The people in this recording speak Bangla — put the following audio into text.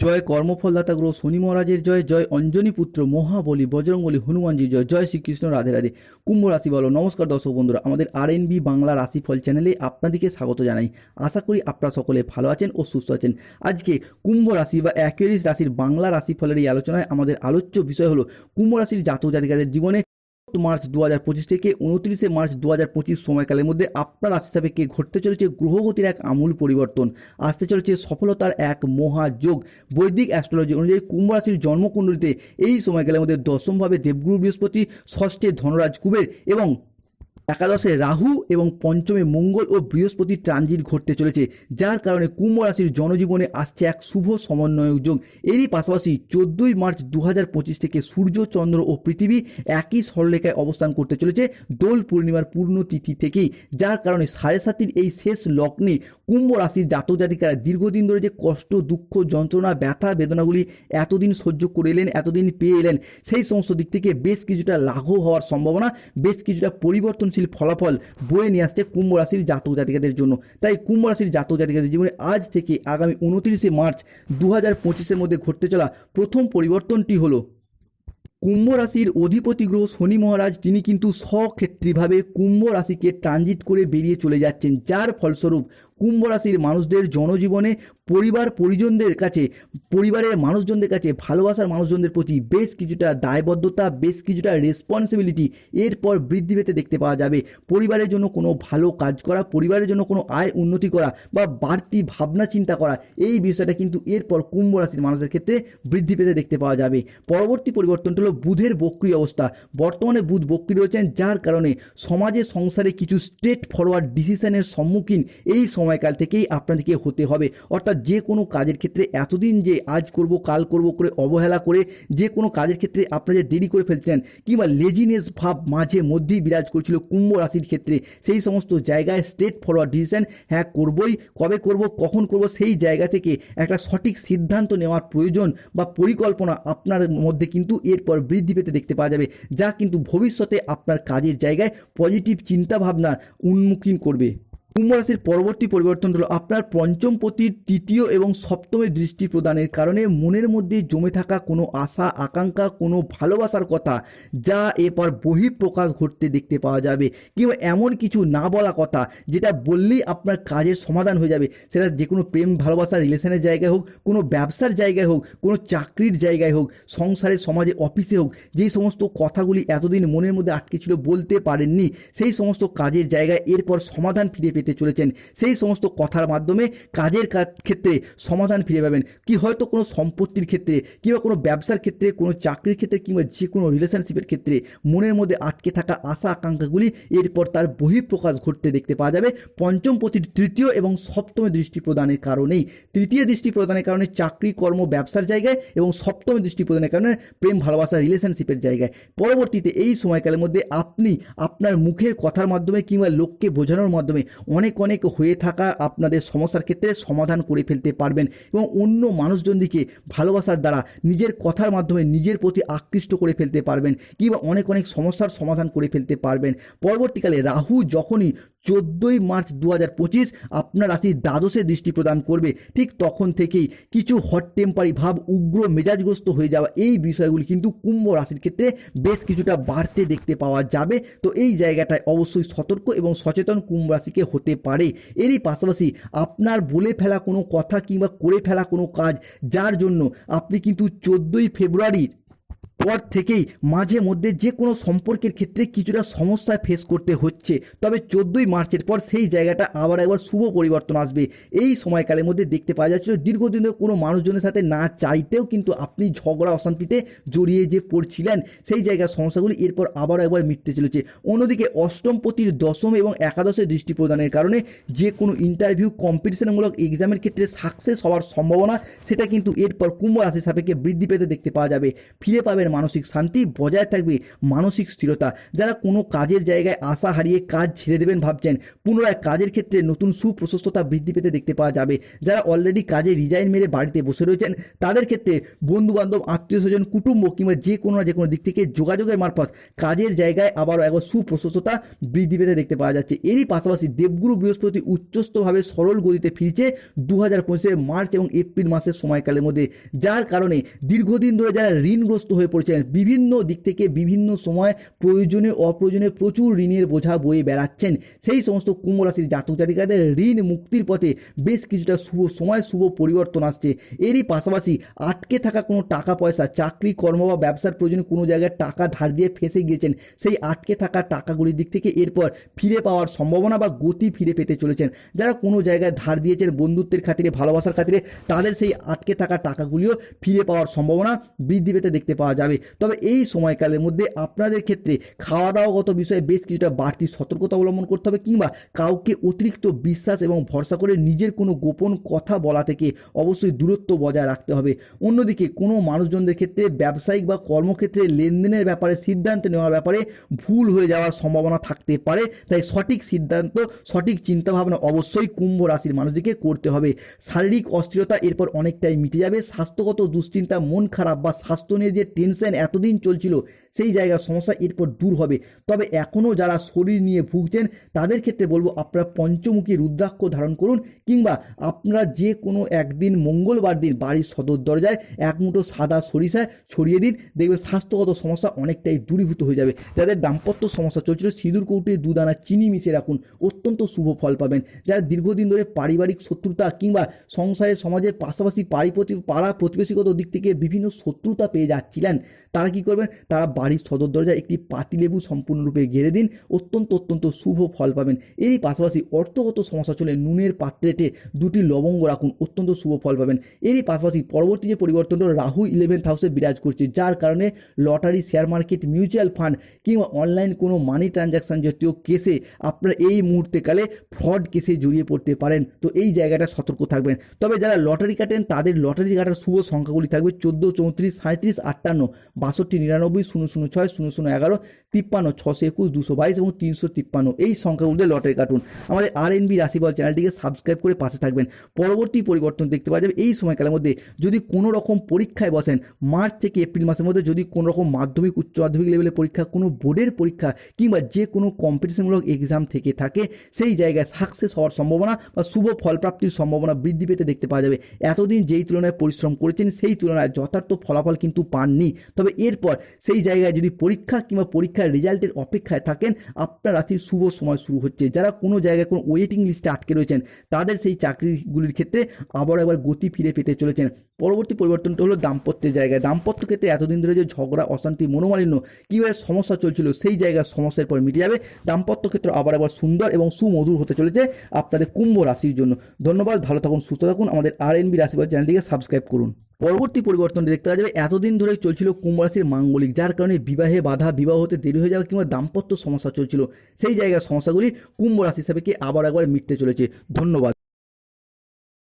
জয় কর্মফলদাতা গ্রহ শনি মহারাজের জয় জয় অঞ্জনী পুত্র মহাবলী বজরঙ্গলী হনুমানজি জয় জয় শ্রীকৃষ্ণ রাধে রাধে। কুম্ভ রাশি বলো, নমস্কার দর্শক বন্ধুরা, আমাদের আর এন বি বাংলা রাশিফল চ্যানেলে আপনাদেরকে স্বাগত জানাই। আশা করি আপনারা সকলে ভালো আছেন ও সুস্থ আছেন। আজকে কুম্ভ রাশি বা অ্যাকুয়ারিস রাশির বাংলা রাশিফলের এই আলোচনায় আমাদের আলোচ্য বিষয় হলো, কুম্ভ রাশির জাতক জাতিকাদের জীবনে মার্চ দু হাজার পঁচিশ থেকে উনত্রিশে মার্চ দু হাজার পঁচিশ সময়কালের মধ্যে আপনার রাশি সাপেক্ষে ঘটতে চলেছে গ্রহগতির এক আমূল পরিবর্তন। আসতে চলেছে সফলতার এক মহাযোগ। বৈদিক অ্যাস্ট্রোলজি অনুযায়ী কুম্ভ রাশির জন্মকুণ্ডলিতে এই সময়কালের মধ্যে দশমভাবে দেবগুরু বৃহস্পতি, ষষ্ঠে ধনরাজ কুবের এবং একাদশে রাহু এবং পঞ্চমে মঙ্গল ও বৃহস্পতি ট্রানজিট ঘটতে চলেছে, যার কারণে কুম্ভ রাশির জনজীবনে আসছে এক শুভ সমন্বয়ক যোগ। এরই পাশাপাশি চোদ্দই মার্চ দু হাজার পঁচিশ থেকে সূর্য, চন্দ্র ও পৃথিবী একই সরলরেখায় অবস্থান করতে চলেছে দোল পূর্ণিমার পূর্ণ তিথি থেকেই, যার কারণে সাড়ে সাতির এই শেষ লগ্নে কুম্ভ রাশির জাতক জাতিকারা দীর্ঘদিন ধরে যে কষ্ট, দুঃখ, যন্ত্রণা, ব্যথা, বেদনাগুলি এতদিন সহ্য করে এলেন, এতদিন পেয়ে এলেন, সেই সমস্ত দিক থেকে বেশ কিছুটা লাঘব হওয়ার সম্ভাবনা, বেশ কিছুটা পরিবর্তনশীল ফলাফল বয়ে নিয়ে আসছে কুম্ভ রাশির জাতক জাতিকাদের জন্য। তাই কুম্ভ রাশির জাতক জাতিকাদের জীবনে আজ থেকে আগামী উনত্রিশে মার্চ দু হাজার পঁচিশের মধ্যে ঘটতে চলা প্রথম পরিবর্তনটি হলো, কুম্ভ রাশির অধিপতি গ্রহ শনি মহারাজ তিনি কিন্তু স্বক্ষেত্রীভাবে কুম্ভ রাশিকে ট্রানজিট করে বেরিয়ে চলে যাচ্ছেন। যার ফলস্বরূপ কুম্ভ রাশির মানুষদের জনজীবনে পরিবার পরিজনদের কাছে, পরিবারের মানুষজনদের কাছে, ভালোবাসার মানুষজনদের প্রতি বেশ কিছুটা দায়বদ্ধতা, বেশ কিছুটা রেসপন্সিবিলিটি এরপর বৃদ্ধি পেতে দেখতে পাওয়া যাবে। পরিবারের জন্য কোনো ভালো কাজ করা, পরিবারের জন্য কোনো আয় উন্নতি করা বা বাড়তি ভাবনা চিন্তা করা, এই বিষয়টা কিন্তু এরপর কুম্ভ রাশির মানুষের ক্ষেত্রে বৃদ্ধি পেতে দেখতে পাওয়া যাবে। পরবর্তী পরিবর্তনটা হলো বুধের বক্রি অবস্থা। বর্তমানে বুধ বক্রি রয়েছেন, যার কারণে সমাজে সংসারে কিছু স্ট্রেট ফরওয়ার্ড ডিসিশনের সম্মুখীন এই সময়কাল থেকেই আপনাদেরকে হতে হবে। অর্থাৎ যে কোনো কাজের ক্ষেত্রে এতদিন যে আজ করব, কাল করব করে অবহেলা করে যে কোনো কাজের ক্ষেত্রে আপনারা যে দেরি করে ফেলছিলেন কিংবা লেজিনেস ভাব মাঝে মধ্যেই বিরাজ করছিল কুম্ভ রাশির ক্ষেত্রে, সেই সমস্ত জায়গায় স্ট্রেট ফরওয়ার্ড ডিসিশন হ্যাঁ করবই, কবে করব, কখন করব, সেই জায়গা থেকে একটা সঠিক সিদ্ধান্ত নেওয়ার প্রয়োজন বা পরিকল্পনা আপনার মধ্যে কিন্তু এরপর বৃদ্ধি পেতে দেখতে পাওয়া যাবে, যা কিন্তু ভবিষ্যতে আপনার কাজের জায়গায় পজিটিভ চিন্তাভাবনার উন্মুখীন করবে। কুম্ভ রাশির পরবর্তী পরিবর্তন হলো আপনার পঞ্চম পতির তৃতীয় এবং সপ্তমের দৃষ্টি প্রদানের কারণে মনের মধ্যে জমে থাকা কোনো আশা, আকাঙ্ক্ষা, কোনো ভালোবাসার কথা যা এরপর বহিঃপ্রকাশ ঘটতে দেখতে পাওয়া যাবে কিংবা এমন কিছু না বলা কথা যেটা বললেই আপনার কাজের সমাধান হয়ে যাবে। সেটা যে কোনো প্রেম ভালোবাসার রিলেশনের জায়গায় হোক, কোনো ব্যবসার জায়গায় হোক, কোনো চাকরির জায়গায় হোক, সংসারে, সমাজে, অফিসে হোক, যেই সমস্ত কথাগুলি এতদিন মনের মধ্যে আটকে ছিল বলতে পারেননি, সেই সমস্ত কাজের জায়গায় এরপর সমাধান ফিরে পেতে চলেছেন, সেই সমস্ত কথার মাধ্যমে কাজের ক্ষেত্রে সমাধান ফিরে পাবেন। কি হয়তো কোনো সম্পত্তির ক্ষেত্রে কিংবা কোনো ব্যবসার ক্ষেত্রে, কোনো চাকরির ক্ষেত্রে কিংবা যে কোনো রিলেশনশিপের ক্ষেত্রে মনের মধ্যে আটকে থাকা আশা আকাঙ্ক্ষাগুলি এরপর তার বহিঃপ্রকাশ ঘটতে দেখতে পাওয়া যাবে। পঞ্চম পতির তৃতীয় এবং সপ্তমে দৃষ্টি প্রদানের কারণেই, তৃতীয় দৃষ্টি প্রদানের কারণে চাকরি, কর্ম, ব্যবসার জায়গায় এবং সপ্তমে দৃষ্টি প্রদানের কারণে প্রেম, ভালোবাসা রিলেশনশিপের জায়গায়। পরবর্তীতে এই সময়কালের মধ্যে আপনি আপনার মুখের কথার মাধ্যমে কিংবা লোককে বোঝানোর মাধ্যমে অনেক অনেক হয়ে থাকা আপনাদের সমস্যার ক্ষেত্রে সমাধান করে ফেলতে পারবেন এবং অন্য মানুষজনদিকে ভালোবাসার দ্বারা নিজের কথার মাধ্যমে নিজের প্রতি আকৃষ্ট করে ফেলতে পারবেন কিংবা অনেক অনেক সমস্যার সমাধান করে ফেলতে পারবেন। পরবর্তীকালে রাহু যখনই চোদ্দোই মার্চ দু হাজার পঁচিশ আপনার রাশির দ্বাদশে দৃষ্টি প্রদান করবে, ঠিক তখন থেকেই কিছু হট টেম্পারি ভাব, উগ্র মেজাজগ্রস্ত হয়ে যাওয়া এই বিষয়গুলি কিন্তু কুম্ভ রাশির ক্ষেত্রে বেশ কিছুটা বাড়তে দেখতে পাওয়া যাবে। তো এই জায়গাটায় অবশ্যই সতর্ক এবং সচেতন কুম্ভ রাশিকে হতে পারে। এরই পাশাপাশি আপনার বলে ফেলা কোনো কথা কিংবা করে ফেলা কোনো কাজ, যার জন্য আপনি কিন্তু চোদ্দোই ফেব্রুয়ারির পর থেকেই মাঝে মধ্যে যে কোনো সম্পর্কের ক্ষেত্রে কিছুটা সমস্যায় ফেস করতে হচ্ছে। তবে চোদ্দোই মার্চের পর সেই জায়গাটা আবার একবার শুভ পরিবর্তন আসবে। এই সময়কালের মধ্যে দেখতে পাওয়া যাচ্ছিল দীর্ঘদিন কোনো মানুষজনের সাথে না চাইতেও কিন্তু আপনি ঝগড়া, অশান্তিতে জড়িয়ে যে পড়ছিলেন, সেই জায়গার সমস্যাগুলি এরপর আবার একবার মিটতে চলেছে। অন্যদিকে অষ্টম পতির দশম এবং একাদশের দৃষ্টি প্রদানের কারণে যে কোনো ইন্টারভিউ কম্পিটিশনমূলক এক্সামের ক্ষেত্রে সাকসেস হওয়ার সম্ভাবনা, সেটা কিন্তু এরপর কুম্ভ রাশির সাপেক্ষে বৃদ্ধি পেতে দেখতে পাওয়া যাবে। ফিরে পাবেন মানসিক শান্তি বজায় থাকবে, মানসিক স্থিরতা। যারা কোনো কাজের জায়গায় আশা হারিয়ে কাজ ছেড়ে দেবেন ভাবছেন, পুনরায় কাজের ক্ষেত্রে নতুন সুপ্রশস্ততা বৃদ্ধি পেতে দেখতে পাওয়া যাবে। যারা অলরেডি কাজে রিজাইন মেরে বাড়িতে বসে রয়েছেন, তাদের ক্ষেত্রে বন্ধু বান্ধব আত্মীয় স্বজন, কুটুম্ব কিংবা যে কোনো না যে কোনো দিক থেকে যোগাযোগের মারফত কাজের জায়গায় আবারও একবার সুপ্রশস্ততা বৃদ্ধি পেতে দেখতে পাওয়া যাচ্ছে। এরই পাশাপাশি দেবগুরু বৃহস্পতি উচ্চস্থভাবে সরল গতিতে ফিরছে দু হাজার মার্চ এবং এপ্রিল মাসের সময়কালের মধ্যে। যার কারণে দীর্ঘদিন ধরে যারা ঋণগ্রস্ত হয়ে পড়েছিলেন বিভিন্ন দিক থেকে বিভিন্ন সময় প্রয়োজনে অপ্রয়োজনে প্রচুর ঋণের বোঝা বয়ে বেড়াচ্ছেন। সেই সমস্ত কুম্ভ রাশির জাতক জাতিকাদের ঋণ মুক্তির পথে বেশ কিছুটা শুভ সময়, শুভ পরিবর্তন আসছে। এরই পাশাপাশি আটকে থাকা কোনো টাকা পয়সা, চাকরি, কর্ম বা ব্যবসার প্রয়োজনে কোনো জায়গায় টাকা ধার দিয়ে ফেঁসে গিয়েছেন। সেই আটকে থাকা টাকাগুলির দিক থেকে এরপর ফিরে পাওয়ার সম্ভাবনা বা গতি ফিরে পেতে চলেছেন। যারা কোনো জায়গায় ধার দিয়েছেন বন্ধুত্বের খাতিরে, ভালোবাসার খাতিরে, তাদের সেই আটকে থাকা টাকাগুলিও ফিরে পাওয়ার সম্ভাবনা বৃদ্ধি পেতে দেখতে পাওয়া যাবে। তবে এই সময়কালের মধ্যে আপনাদের ক্ষেত্রে খাওয়া দাওয়াগত বিষয়ে বেশ কিছুটা বাড়তি সতর্কতা অবলম্বন করতে হবে কিংবা কাউকে অতিরিক্ত বিশ্বাস এবং ভরসা করে নিজের কোনো গোপন কথা বলা থেকে অবশ্যই দূরত্ব বজায় রাখতে হবে। অন্যদিকে কোনো মানুষজনদের ক্ষেত্রে ব্যবসায়িক বা কর্মক্ষেত্রে লেনদেনের ব্যাপারে সিদ্ধান্ত নেওয়ার ব্যাপারে ভুল হয়ে যাওয়ার সম্ভাবনা থাকতে পারে। তাই সঠিক সিদ্ধান্ত, সঠিক চিন্তাভাবনা অবশ্যই কুম্ভ রাশির মানুষদেরকে করতে হবে। শারীরিক অস্থিরতা এরপর অনেকটাই মিটে যাবে। স্বাস্থ্যগত দুশ্চিন্তা, মন খারাপ বা স্বাস্থ্য নিয়ে যে টেনশন এতদিন চলছিল, সেই জায়গার সমস্যা এরপর দূর হবে। তবে এখনও যারা শরীর নিয়ে ভুগছেন, তাদের ক্ষেত্রে বলব আপনারা পঞ্চমুখী রুদ্রাক্ষ ধারণ করুন, কিংবা আপনারা যে কোনো একদিন মঙ্গলবার দিন বাড়ির সদর দরজায় এক মুঠো সাদা সরিষা ছড়িয়ে দিন, দেখবেন স্বাস্থ্যগত সমস্যা অনেকটাই দূরীভূত হয়ে যাবে। যাদের দাম্পত্য সমস্যা চলছিল, সিঁদুর, কৌটে, দুদানা, চিনি মিশিয়ে রাখুন, অত্যন্ত শুভ ফল পাবেন। যারা দীর্ঘদিন ধরে পারিবারিক শত্রুতা কিংবা সংসারে, সমাজের পাশাপাশি পারি প্রতি পাড়া প্রতিবেশীগত দিক থেকে বিভিন্ন শত্রুতা পেয়ে যাচ্ছিলেন তারা কি করবেন? তারা বাড়ির সদর দরজায় একটি পাতিলেবু সম্পূর্ণরূপে ঘিরে দিন, অত্যন্ত অত্যন্ত শুভ ফল পাবেন। এরই পাশাপাশি অর্থগত সমস্যা চলে নুনের পাত্রেটে দুটি লবঙ্গ রাখুন, অত্যন্ত শুভ ফল পাবেন। এরই পাশাপাশি পরবর্তী যে পরিবর্তন হলো, রাহু ইলেভেন্থ হাউসে বিরাজ করছে, যার কারণে lottery share market mutual fund কিংবা অনলাইন কোনো মানি ট্রানজাকশন জাতীয় কেসে আপনারা এই মুহূর্তে কালে ফ্রড কেসে জড়িয়ে পড়তে পারেন। তো এই জায়গাটা সতর্ক থাকবেন। তবে যারা লটারি কাটেন, তাদের লটারি কাটার শুভ সংখ্যাগুলি থাকবে চোদ্দ, চৌত্রিশ সাঁত্রিশ আটান্ন। বাষট্টি, নিরানব্বই, শূন্য শূন্য ছয়, শূন্য শূন্য এগারো, তিপ্পান্ন, ছশো একুশ, দুশো বাইশ এবং তিনশো তিপ্পান্ন। এই সংখ্যাগুলিতে লটারি কাটুন। আমাদের আর এন বি রাশিফল চ্যানেলটিকে সাবস্ক্রাইব করে পাশে থাকবেন। পরবর্তী পরিবর্তন দেখতে পাওয়া যাবে এই সময়কালের মধ্যে। যদি কোনো রকম পরীক্ষায় বসেন, মার্চ থেকে এপ্রিল মাসের মধ্যে যদি কোনো রকম মাধ্যমিক, উচ্চ মাধ্যমিক লেভেলের পরীক্ষা, কোনো বোর্ডের পরীক্ষা কিংবা যে কোনো কম্পিটিশনমূলক এক্সাম থেকে থাকে, সেই জায়গায় সাকসেস হওয়ার সম্ভাবনা বা শুভ ফলপ্রাপ্তির সম্ভাবনা বৃদ্ধি পেতে দেখতে পাওয়া যাবে। এতদিন যেই তুলনায় পরিশ্রম করেছেন, সেই তুলনায় যথার্থ ফলাফল কিন্তু পাননি। তবে এরপর সেই জায়গায় যদি পরীক্ষা কিংবা পরীক্ষার রেজাল্টের অপেক্ষায় থাকেন, আপনার রাশির শুভ সময় শুরু হচ্ছে। যারা কোনো জায়গায় কোনো ওয়েটিং লিস্টে আটকে রয়েছেন, তাদের সেই চাকরিগুলির ক্ষেত্রে আবার একবার গতি ফিরে পেতে চলেছেন। পরবর্তী পরিবর্তনটা হলো দাম্পত্যের জায়গায়। দাম্পত্য ক্ষেত্রে এতদিন ধরে যে ঝগড়া, অশান্তি, মনোমালিন্য কীভাবে সমস্যা চলছিল সেই জায়গার সমস্যার পর মিটে যাবে। দাম্পত্য ক্ষেত্র আবার আবার সুন্দর এবং সুমধুর হতে চলেছে আপনাদের কুম্ভ রাশির জন্য। ধন্যবাদ, ভালো থাকুন, সুস্থ থাকুন। আমাদের আর এন বি রাশিফল চ্যানেলটিকে সাবস্ক্রাইব করুন। পরবর্তী পরিবর্তনটি দেখতে পাওয়া যাবে। এতদিন ধরেই চলছিল কুম্ভ রাশির মাঙ্গলিক, যার কারণে বিবাহে বাধা, বিবাহ হতে দেরি হয়ে যাওয়া কিংবা দাম্পত্য সমস্যা চলছিল। সেই জায়গার সমস্যাগুলি কুম্ভ রাশি হিসাবে আবার একবার মিটতে চলেছে। ধন্যবাদ।